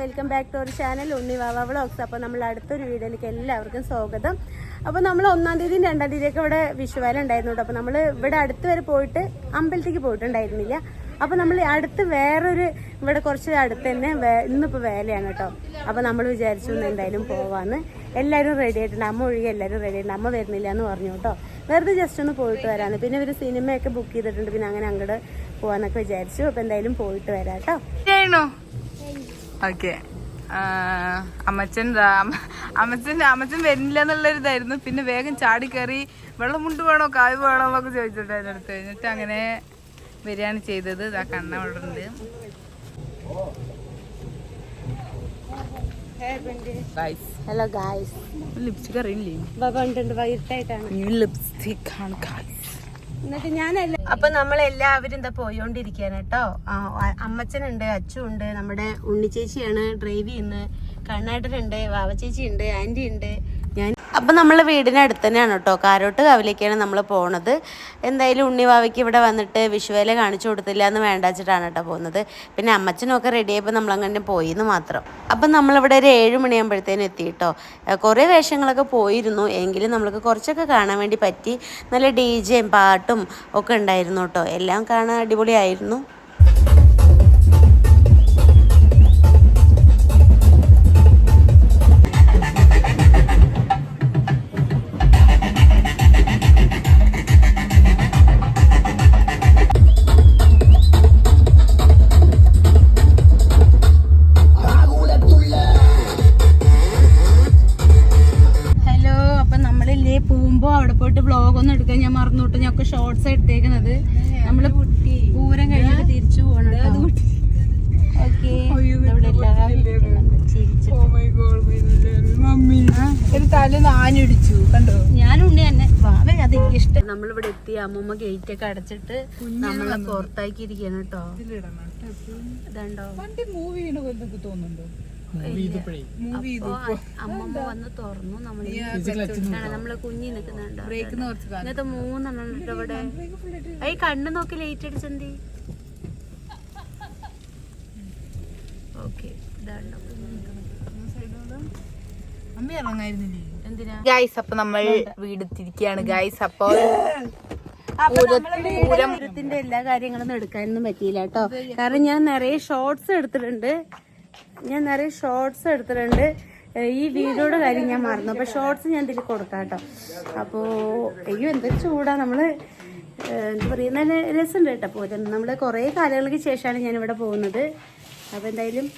Welcome back to our channel Unni Vava vlogs അപ്പോൾ നമ്മൾ അടുത്തൊരു വീഡിയോയിലേക്ക് എല്ലാവർക്കും സ്വാഗതം. അപ്പോൾ നമ്മൾ ഒന്നാം തീയതിയും രണ്ടാം തീയതിയൊക്കെ ഇവിടെ വിഷുവേല ഉണ്ടായിരുന്നു കേട്ടോ. അപ്പോൾ നമ്മൾ ഇവിടെ അടുത്ത് വരെ പോയിട്ട് അമ്പലത്തേക്ക് പോയിട്ടുണ്ടായിരുന്നില്ല. അപ്പോൾ നമ്മൾ അടുത്ത് വേറൊരു ഇവിടെ കുറച്ച് അടുത്ത് തന്നെ ഇന്നിപ്പോൾ വേലയാണ് കേട്ടോ. അപ്പോൾ നമ്മൾ വിചാരിച്ചു എന്തായാലും പോവാന്ന്. എല്ലാവരും റെഡി ആയിട്ടുണ്ട്. അമ്മ ഒഴികെ എല്ലാവരും റെഡി ആയിട്ടുണ്ട്. അമ്മ വരുന്നില്ല എന്ന് പറഞ്ഞു കേട്ടോ. വെറുതെ ജസ്റ്റ് ഒന്ന് പോയിട്ട് വരാമെന്ന് പിന്നെ ഒരു സിനിമയൊക്കെ ബുക്ക് ചെയ്തിട്ടുണ്ട്. പിന്നെ അങ്ങനെ അങ്ങോട്ട് പോവാന്നൊക്കെ വിചാരിച്ചു. അപ്പോൾ എന്തായാലും പോയിട്ട് വരാം കേട്ടോ. ഓക്കെ അമ്മച്ചൻ അമ്മച്ചൻ അമ്മച്ചൻ വരുന്നില്ല എന്നുള്ളൊരിതായിരുന്നു പിന്നെ വേഗം ചാടി കയറി വെള്ളം മുണ്ട് വേണോ കായ് വേണോ എന്നൊക്കെ ചോദിച്ചിട്ടുണ്ടായിരുന്നു അടുത്ത്. കഴിഞ്ഞിട്ട് അങ്ങനെ വരികയാണ് ചെയ്തത്. ഇതാ കണ്ണ അവിടെ ഉണ്ട്. ഹലോ ഗായ്സ് ലിപ്സ്റ്റിക് അറിയില്ലേ? ലിപ്സ്റ്റിക് ആണ് ഗായ്സ് എന്നിട്ട് ഞാനല്ല അപ്പൊ നമ്മളെല്ലാവരും എന്താ പോയോണ്ടിരിക്കാണ് കേട്ടോ. അമ്മച്ചനുണ്ട് അച്ചുണ്ട് നമ്മുടെ ഉണ്ണിച്ചേച്ചിയാണ് ഡ്രൈവ് ചെയ്യുന്നത്. കണ്ണാട്ടനുണ്ട് വാവച്ചേച്ചി ഉണ്ട് ആന്റി ഉണ്ട് അപ്പൊ നമ്മൾ വീടിനടുത്ത് തന്നെയാണ് കേട്ടോ. കാരോട്ട് കാവിലേക്കാണ് നമ്മൾ പോണത്. എന്തായാലും ഉണ്ണിവാവയ്ക്ക് ഇവിടെ വന്നിട്ട് വിഷുവേല കാണിച്ചു കൊടുത്തില്ല എന്ന് വേണ്ടാച്ചിട്ടാണ് കേട്ടോ പോകുന്നത്. പിന്നെ അമ്മച്ചനൊക്കെ റെഡിയായപ്പോൾ അങ്ങനെ പോയി എന്ന് മാത്രം. അപ്പം നമ്മളിവിടെ ഒരു ഏഴ് മണിയാകുമ്പോഴത്തേനും എത്തി കേട്ടോ. കുറേ വേഷങ്ങളൊക്കെ പോയിരുന്നു. എങ്കിലും നമ്മൾക്ക് കുറച്ചൊക്കെ കാണാൻ വേണ്ടി പറ്റി. നല്ല ഡി ജെയും പാട്ടും ഒക്കെ ഉണ്ടായിരുന്നു കേട്ടോ. എല്ലാം കാണാൻ അടിപൊളിയായിരുന്നു. പോകുമ്പോ അവിടെ പോയിട്ട് വ്ളോഗ് ഒന്നും എടുക്കാൻ ഞാൻ മറന്നുവിട്ട്. ഞാൻ ഷോർട്സ് എടുത്തേക്കുന്നത് നമ്മൾ പൂരം കഴിഞ്ഞിട്ട് തിരിച്ചു പോകണം ഞാൻ ഉണ്ണി തന്നെ. വാവേ അത് എനിക്ക് ഇഷ്ടം. നമ്മളിവിടെ എത്തി അമ്മമ്മ ഗേറ്റ് ഒക്കെ അടച്ചിട്ട് നമ്മളെ പുറത്താക്കി ഇരിക്കണം കേട്ടോ ഇതുണ്ടോ? വണ്ടി മൂവ് ചെയ്യണ പോലെ തോന്നുന്നുണ്ടോ? അമ്മമ്മ വന്ന് തുറന്നു നമ്മൾ നമ്മളെ കുഞ്ഞി നിൽക്കുന്നുണ്ടോ? മൂന്നെണ്ണം ഉണ്ട് ഇവിടെ. ഈ കണ്ണു നോക്കി ലൈറ്റ് അടിച്ചെന്തി ഓക്കെ അപ്പൊ നമ്മൾ വീടെത്തിരിക്കുകയാണ് ഗൈസ് അപ്പോൾ പൂരത്തിന്റെ എല്ലാ കാര്യങ്ങളൊന്നും എടുക്കാനൊന്നും പറ്റിയില്ല കേട്ടോ. കാരണം ഞാൻ നിറയെ ഷോർട്സ് എടുത്തിട്ടുണ്ട്. ഞാൻ നിറയെ ഷോർട്സ് എടുത്തിട്ടുണ്ട്. ഈ വീഡിയോയുടെ കാര്യം ഞാൻ മറന്നു. അപ്പൊ ഷോർട്സ് ഞാൻ ഇതിൽ കൊടുക്കാം കേട്ടോ. അപ്പോ അയ്യോ എന്തൊരു ചൂടാ. നമ്മൾ എന്താ പറയുക നല്ല രസമുണ്ട് കേട്ടോ പൂരം നമ്മൾ കുറേ കാലങ്ങൾക്ക് ശേഷമാണ് ഞാൻ ഇവിടെ പോകുന്നത്. അപ്പൊ എന്തായാലും